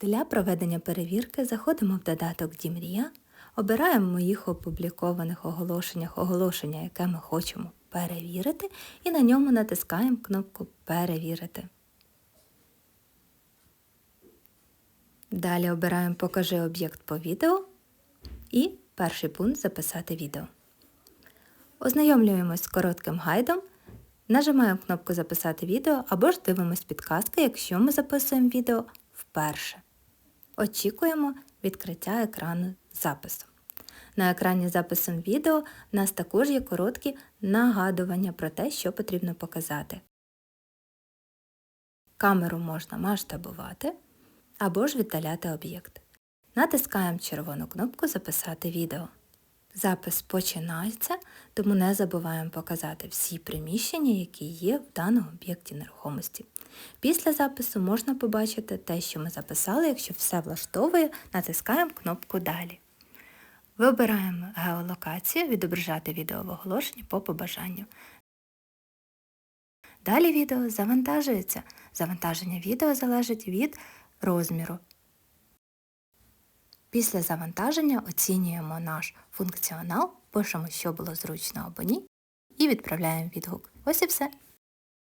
Для проведення перевірки заходимо в додаток Дімрія, обираємо в моїх опублікованих оголошеннях оголошення, яке ми хочемо перевірити, і на ньому натискаємо кнопку Перевірити. Далі обираємо Покажи об'єкт по відео і перший пункт Записати відео. Ознайомлюємось з коротким гайдом, нажимаємо кнопку Записати відео або ж дивимось підказки, якщо ми записуємо відео вперше. Очікуємо відкриття екрану запису. На екрані записом відео в нас також є короткі нагадування про те, що потрібно показати. Камеру можна масштабувати або ж віддаляти об'єкт. Натискаємо червону кнопку Записати відео. Запис починається, тому не забуваємо показати всі приміщення, які є в даному об'єкті нерухомості. Після запису можна побачити те, що ми записали. Якщо все влаштовує, натискаємо кнопку Далі. Вибираємо геолокацію Відображати відео в оголошенні по побажанню. Далі відео завантажується. Завантаження відео залежить від розміру. Після завантаження оцінюємо наш функціонал, пишемо, що було зручно або ні, і відправляємо відгук. Ось і все.